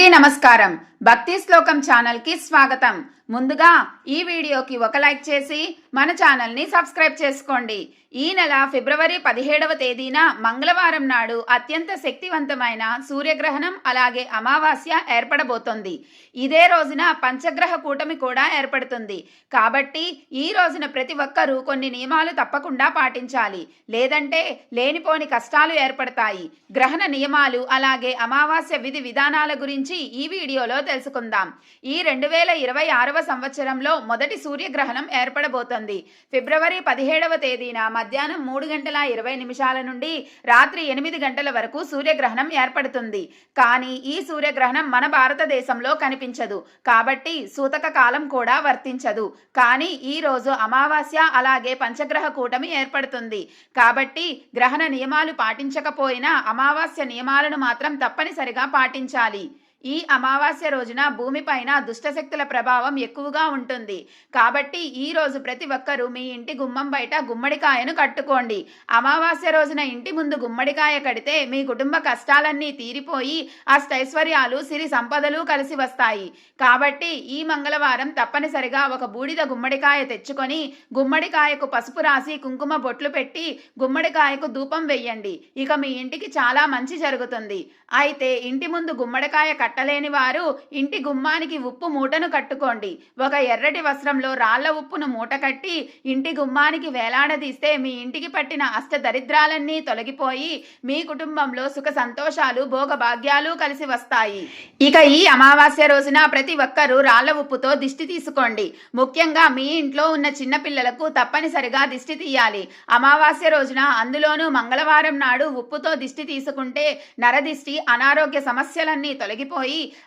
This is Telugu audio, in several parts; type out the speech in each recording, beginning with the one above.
అందరికీ నమస్కారం. భక్తి శ్లోకం ఛానల్కి స్వాగతం. ముందుగా ఈ వీడియోకి ఒక లైక్ చేసి మన ఛానల్ని సబ్స్క్రైబ్ చేసుకోండి. ఈ నెల ఫిబ్రవరి పదిహేడవ తేదీన మంగళవారం నాడు అత్యంత శక్తివంతమైన సూర్యగ్రహణం అలాగే అమావాస్య ఏర్పడబోతోంది. ఇదే రోజున పంచగ్రహ కూటమి కూడా ఏర్పడుతుంది. కాబట్టి ఈ రోజున ప్రతి ఒక్కరూ కొన్ని నియమాలు తప్పకుండా పాటించాలి. లేదంటే లేనిపోని కష్టాలు ఏర్పడతాయి. గ్రహణ నియమాలు అలాగే అమావాస్య విధి విధానాల గురించి ఈ వీడియోలో తెలుసుకుందాం. ఈ రెండు వేల ఇరవై ఆరవ సంవత్సరంలో మొదటి సూర్యగ్రహణం ఏర్పడబోతోంది. ఫిబ్రవరి పదిహేడవ తేదీన మధ్యాహ్నం మూడు గంటల ఇరవై నిమిషాల నుండి రాత్రి ఎనిమిది గంటల వరకు సూర్యగ్రహణం ఏర్పడుతుంది. కానీ ఈ సూర్యగ్రహణం మన భారతదేశంలో కనిపించదు. కాబట్టి సూతక కాలం కూడా వర్తించదు. కానీ ఈ రోజు అమావాస్య అలాగే పంచగ్రహ కూటమి ఏర్పడుతుంది. కాబట్టి గ్రహణ నియమాలు పాటించకపోయినా అమావాస్య నియమాలను మాత్రం తప్పనిసరిగా పాటించాలి. ఈ అమావాస్య రోజున భూమిపైన దుష్టశక్తుల ప్రభావం ఎక్కువగా ఉంటుంది. కాబట్టి ఈ రోజు ప్రతి ఒక్కరూ మీ ఇంటి గుమ్మం బయట గుమ్మడికాయను కట్టుకోండి. అమావాస్య రోజున ఇంటి ముందు గుమ్మడికాయ కడితే మీ కుటుంబ కష్టాలన్నీ తీరిపోయి అష్టైశ్వర్యాలు సిరి సంపదలు కలిసి వస్తాయి. కాబట్టి ఈ మంగళవారం తప్పనిసరిగా ఒక బూడిద గుమ్మడికాయ తెచ్చుకొని గుమ్మడికాయకు పసుపు రాసి కుంకుమ బొట్లు పెట్టి గుమ్మడికాయకు ధూపం వెయ్యండి ఇక మీ ఇంటికి చాలా మంచి జరుగుతుంది. అయితే ఇంటి ముందు గుమ్మడికాయ కట్టలేని వారు ఇంటి గుమ్మానికి ఉప్పు మూటను కట్టుకోండి. ఒక ఎర్రటి వస్త్రంలో రాళ్ళ ఉప్పును మూట కట్టి ఇంటి గుమ్మానికి వేలాడదీస్తే మీ ఇంటికి పట్టిన అష్ట దరిద్రాలన్నీ తొలగిపోయి మీ కుటుంబంలో సుఖ సంతోషాలు భోగభాగ్యాలు కలిసి వస్తాయి. ఇక ఈ అమావాస్య రోజున ప్రతి ఒక్కరూ రాళ్ళ ఉప్పుతో దిష్టి తీసుకోండి. ముఖ్యంగా మీ ఇంట్లో ఉన్న చిన్నపిల్లలకు తప్పనిసరిగా దిష్టి తీయాలి. అమావాస్య రోజున అందులోనూ మంగళవారం నాడు ఉప్పుతో దిష్టి తీసుకుంటే నరదిష్టి అనారోగ్య సమస్యలన్నీ తొలగిపోయి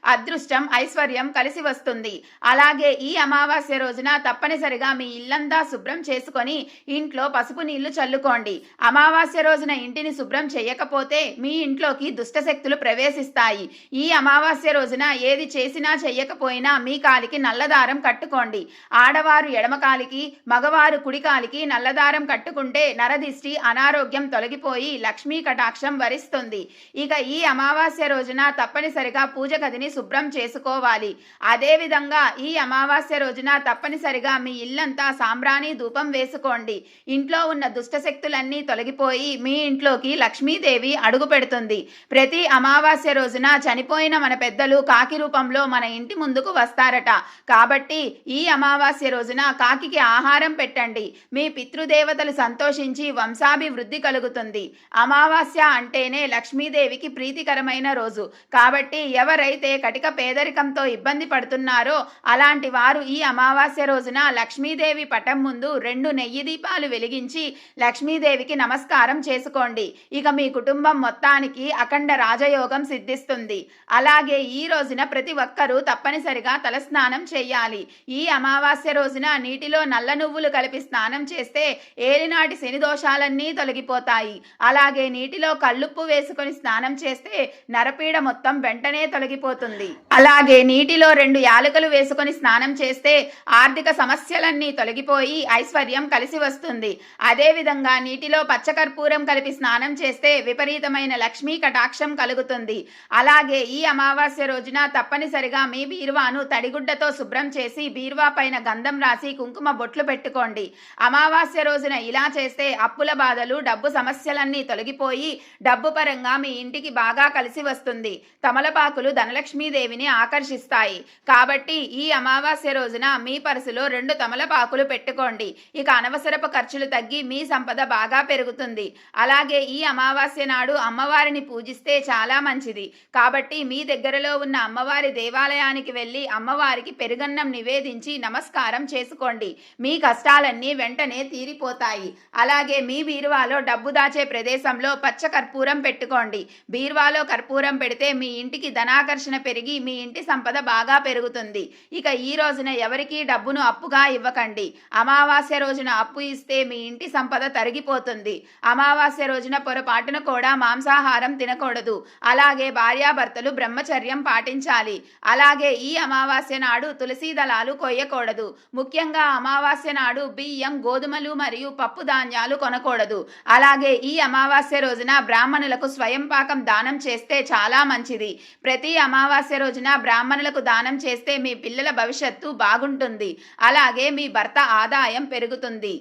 అదృష్టం ఐశ్వర్యం కలిసి వస్తుంది. అలాగే ఈ అమావాస్య రోజున తప్పనిసరిగా మీ ఇల్లంతా శుభ్రం చేసుకొని ఇంట్లో పసుపు నీళ్ళు చల్లుకోండి. అమావాస్య రోజున ఇంటిని శుభ్రం చేయకపోతే మీ ఇంట్లోకి దుష్టశక్తులు ప్రవేశిస్తాయి. ఈ అమావాస్య రోజున ఏది చేసినా చెయ్యకపోయినా మీ కాలికి నల్లదారం కట్టుకోండి. ఆడవారు ఎడమ కాలికి మగవారు కుడికాలికి నల్లదారం కట్టుకుంటే నరదిష్టి అనారోగ్యం తొలగిపోయి లక్ష్మీ కటాక్షం వరిస్తుంది. ఇక ఈ అమావాస్య రోజున తప్పనిసరిగా పూజ గదిని శుభ్రం చేసుకోవాలి. అదేవిధంగా ఈ అమావాస్య రోజున తప్పనిసరిగా మీ ఇల్లంతా సాంబ్రాణి ధూపం వేసుకోండి. ఇంట్లో ఉన్న దుష్టశక్తులన్నీ తొలగిపోయి మీ ఇంట్లోకి లక్ష్మీదేవి అడుగు పెడుతుంది. ప్రతి అమావాస్య రోజున చనిపోయిన మన పెద్దలు కాకి రూపంలో మన ఇంటి ముందుకు వస్తారట. కాబట్టి ఈ అమావాస్య రోజున కాకికి ఆహారం పెట్టండి. మీ పితృదేవతలు సంతోషించి వంశాభివృద్ధి కలుగుతుంది. అమావాస్య అంటేనే లక్ష్మీదేవికి ప్రీతికరమైన రోజు. కాబట్టి ఎవరైతే కటిక పేదరికంతో ఇబ్బంది పడుతున్నారో అలాంటి వారు ఈ అమావాస్య రోజున లక్ష్మీదేవి పటం ముందు రెండు నెయ్యి దీపాలు వెలిగించి లక్ష్మీదేవికి నమస్కారం చేసుకోండి. ఇక మీ కుటుంబం మొత్తానికి అఖండ రాజయోగం సిద్ధిస్తుంది. అలాగే ఈ రోజున ప్రతి ఒక్కరూ తప్పనిసరిగా తలస్నానం చేయాలి. ఈ అమావాస్య రోజున నీటిలో నల్ల నువ్వులు కలిపి స్నానం చేస్తే ఏలినాటి శని దోషాలన్నీ తొలగిపోతాయి. అలాగే నీటిలో కళ్ళుప్పు వేసుకొని స్నానం చేస్తే నరపీడ మొత్తం వెంటనే తొలగిపోతుంది. అలాగే నీటిలో రెండు యాలకులు వేసుకొని స్నానం చేస్తే ఆర్థిక సమస్యలన్నీ తొలగిపోయి ఐశ్వర్యం కలిసి వస్తుంది. అదేవిధంగా నీటిలో పచ్చకర్పూరం కలిపి స్నానం చేస్తే విపరీతమైన లక్ష్మీ కటాక్షం కలుగుతుంది. అలాగే ఈ అమావాస్య రోజున తప్పనిసరిగా మీ బీరువాను తడిగుడ్డతో శుభ్రం చేసి బీరువా పైన గంధం రాసి కుంకుమ బొట్లు పెట్టుకోండి. అమావాస్య రోజున ఇలా చేస్తే అప్పుల బాధలు డబ్బు సమస్యలన్నీ తొలగిపోయి డబ్బు పరంగా మీ ఇంటికి బాగా కలిసి వస్తుంది. తమలపాకులు ధనలక్ష్మీదేవిని ఆకర్షిస్తాయి. కాబట్టి ఈ అమావాస్య రోజున మీ పర్సులో రెండు తమలపాకులు పెట్టుకోండి. ఇక అనవసరపు ఖర్చులు తగ్గి మీ సంపద బాగా పెరుగుతుంది. అలాగే ఈ అమావాస్య నాడు అమ్మవారిని పూజిస్తే చాలా మంచిది. కాబట్టి మీ దగ్గరలో ఉన్న అమ్మవారి దేవాలయానికి వెళ్ళి అమ్మవారికి పెరుగన్నం నివేదించి నమస్కారం చేసుకోండి. మీ కష్టాలన్నీ వెంటనే తీరిపోతాయి. అలాగే మీ బీరువాలో డబ్బు దాచే ప్రదేశంలో పచ్చ కర్పూరం పెట్టుకోండి. బీరువాలో కర్పూరం పెడితే మీ ఇంటికి ధనాకర్షణ పెరిగి మీ ఇంటి సంపద బాగా పెరుగుతుంది. ఇక ఈ రోజున ఎవరికీ డబ్బును అప్పుగా ఇవ్వకండి. అమావాస్య రోజున అప్పు ఇస్తే మీ ఇంటి సంపద తరిగిపోతుంది. అమావాస్య రోజున పొరపాటున కూడా మాంసాహారం తినకూడదు. అలాగే భార్యాభర్తలు బ్రహ్మచర్యం పాటించాలి. అలాగే ఈ అమావాస్య నాడు తులసి దళాలు కొయ్యకూడదు. ముఖ్యంగా అమావాస్య నాడు బియ్యం గోధుమలు మరియు పప్పు ధాన్యాలు కొనకూడదు. అలాగే ఈ అమావాస్య రోజున బ్రాహ్మణులకు స్వయం పాకం దానం చేస్తే చాలా మంచిది. ప్రతి ప్రతి అమావాస్య రోజున బ్రాహ్మణులకు దానం చేస్తే మీ పిల్లల భవిష్యత్తు బాగుంటుంది. అలాగే మీ భర్త ఆదాయం పెరుగుతుంది.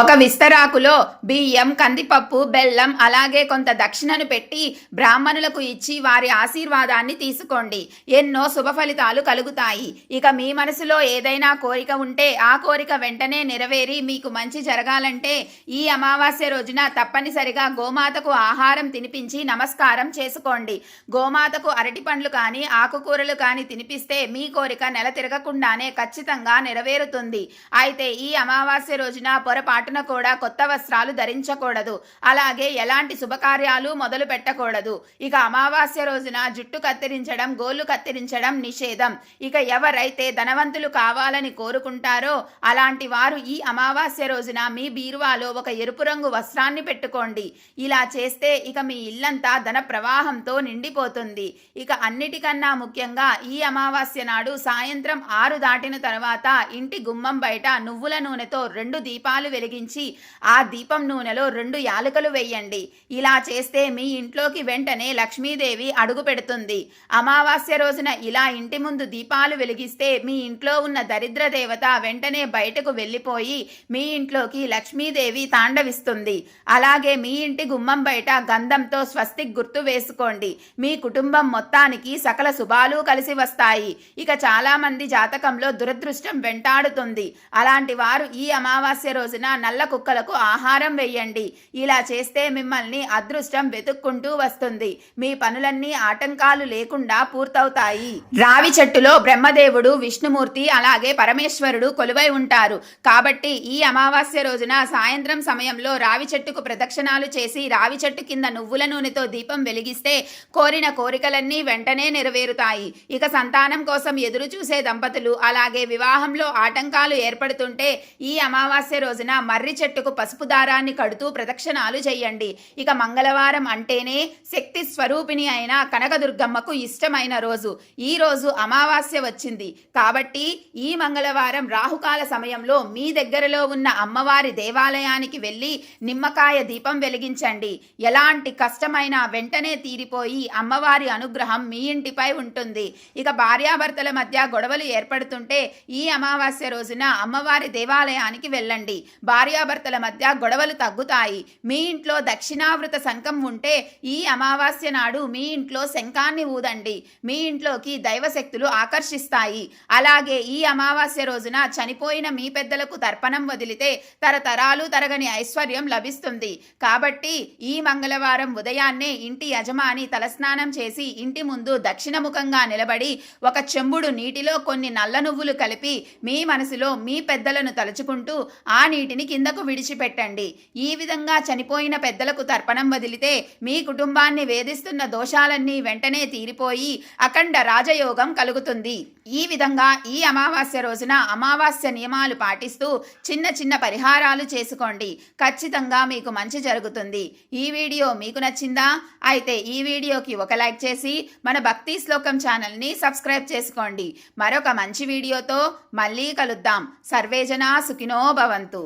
ఒక విస్తరాకులో బియ్యం కందిపప్పు బెల్లం అలాగే కొంత దక్షిణను పెట్టి బ్రాహ్మణులకు ఇచ్చి వారి ఆశీర్వాదాన్ని తీసుకోండి. ఎన్నో శుభ ఫలితాలు కలుగుతాయి. ఇక మీ మనసులో ఏదైనా కోరిక ఉంటే ఆ కోరిక వెంటనే నెరవేరి మీకు మంచి జరగాలంటే ఈ అమావాస్య రోజున తప్పనిసరిగా గోమాతకు ఆహారం తినిపించి నమస్కారం చేసుకోండి. గోమాతకు అరటి పండ్లు కానీ ఆకుకూరలు కానీ తినిపిస్తే మీ కోరిక నెల తిరగకుండానే ఖచ్చితంగా నెరవేరుతుంది. అయితే ఈ అమావాస్య రోజున పొరపాటున కూడా కొత్త వస్త్రాలు ధరించకూడదు. అలాగే ఎలాంటి శుభకార్యాలు మొదలు పెట్టకూడదు. ఇక అమావాస్య రోజున జుట్టు కత్తిరించడం గోళ్ళు కత్తిరించడం నిషేధం. ఇక ఎవరైతే ధనవంతులు కావాలని కోరుకుంటారో అలాంటి వారు ఈ అమావాస్య రోజున మీ బీరువాలో ఒక ఎరుపు రంగు వస్త్రాన్ని పెట్టుకోండి. ఇలా చేస్తే ఇక మీ ఇల్లంతా ధన ప్రవాహంతో నిండిపోతుంది. ఇక అన్నిటికన్నా ముఖ్యంగా ఈ అమావాస్య నాడు సాయంత్రం ఆరు దాటిన తర్వాత ఇంటి గుమ్మం బయట నువ్వుల నూనెతో రెండు దీపాలు వెలిగించి ఆ దీపం నూనెలో రెండు యాలకులు వేయండి. ఇలా చేస్తే మీ ఇంట్లోకి వెంటనే లక్ష్మీదేవి అడుగు పెడుతుంది. అమావాస్య రోజున ఇలా ఇంటి ముందు దీపాలు వెలిగిస్తే మీ ఇంట్లో ఉన్న దరిద్ర దేవత వెంటనే బయటకు వెళ్ళిపోయి మీ ఇంట్లోకి లక్ష్మీదేవి తాండవిస్తుంది. అలాగే మీ ఇంటి గుమ్మం బయట గంధంతో స్వస్తిక్ గుర్తు వేసుకోండి. మీ కుటుంబం మొత్తానికి సకల శుభాలు కలిసి వస్తాయి. ఇక చాలామంది జాతకంలో దురదృష్టం వెంటాడుతుంది. అలాంటి వారు ఈ అమావాస్య రోజున నల్ల కుక్కలకు ఆహారం వేయండి ఇలా చేస్తే మిమ్మల్ని అదృష్టం వెతుక్కుంటూ వస్తుంది. మీ పనులన్నీ ఆటంకాలు లేకుండా పూర్తవుతాయి. రావి చెట్టులో బ్రహ్మదేవుడు విష్ణుమూర్తి అలాగే పరమేశ్వరుడు కొలువై ఉంటారు. కాబట్టి ఈ అమావాస్య రోజున సాయంత్రం సమయంలో రావి చెట్టుకు ప్రదక్షిణాలు చేసి రావి చెట్టు కింద నువ్వుల నూనెతో దీపం వెలిగిస్తే కోరిన కోరికలన్నీ వెంటనే నెరవేరుతాయి. ఇక సంతానం కోసం ఎదురు చూసే దంపతులు అలాగే వివాహంలో ఆటంకాలు ఏర్పడుతుంటే ఈ అమావాస్య రోజు రోజున మర్రి చెట్టుకు పసుపు దారాన్ని కడుతూ ప్రదక్షిణాలు చేయండి. ఇక మంగళవారం అంటేనే శక్తి స్వరూపిణి అయిన కనకదుర్గమ్మకు ఇష్టమైన రోజు. ఈ రోజు అమావాస్య వచ్చింది. కాబట్టి ఈ మంగళవారం రాహుకాల సమయంలో మీ దగ్గరలో ఉన్న అమ్మవారి దేవాలయానికి వెళ్ళి నిమ్మకాయ దీపం వెలిగించండి. ఎలాంటి కష్టమైన వెంటనే తీరిపోయి అమ్మవారి అనుగ్రహం మీ ఇంటిపై ఉంటుంది. ఇక భార్యాభర్తల మధ్య గొడవలు ఏర్పడుతుంటే ఈ అమావాస్య రోజున అమ్మవారి దేవాలయానికి వెళ్ళండి. భార్యాభర్తల మధ్య గొడవలు తగ్గుతాయి. మీ ఇంట్లో దక్షిణావృత శంఖం ఉంటే ఈ అమావాస్య నాడు మీ ఇంట్లో శంఖాన్ని ఊదండి. మీ ఇంట్లోకి దైవశక్తులు ఆకర్షిస్తాయి. అలాగే ఈ అమావాస్య రోజున చనిపోయిన మీ పెద్దలకు తర్పణం వదిలితే తరతరాలు తరగని ఐశ్వర్యం లభిస్తుంది. కాబట్టి ఈ మంగళవారం ఉదయాన్నే ఇంటి యజమాని తలస్నానం చేసి ఇంటి ముందు దక్షిణముఖంగా నిలబడి ఒక చెంబుడు నీటిలో కొన్ని నల్ల నువ్వులు కలిపి మీ మనసులో మీ పెద్దలను తలుచుకుంటూ ఆ నీటిని కిందకు విడిచిపెట్టండి. ఈ విధంగా చనిపోయిన పెద్దలకు తర్పణం వదిలితే మీ కుటుంబాన్ని వేధిస్తున్న దోషాలన్నీ వెంటనే తీరిపోయి అఖండ రాజయోగం కలుగుతుంది. ఈ విధంగా ఈ అమావాస్య రోజున అమావాస్య నియమాలు పాటిస్తూ చిన్న చిన్న పరిహారాలు చేసుకోండి. ఖచ్చితంగా మీకు మంచి జరుగుతుంది. ఈ వీడియో మీకు నచ్చిందా? అయితే ఈ వీడియోకి ఒక లైక్ చేసి మన భక్తి శ్లోకం ఛానల్ని సబ్స్క్రైబ్ చేసుకోండి. మరొక మంచి వీడియోతో మళ్ళీ కలుద్దాం. సర్వేజనా సుఖినో భవంతు.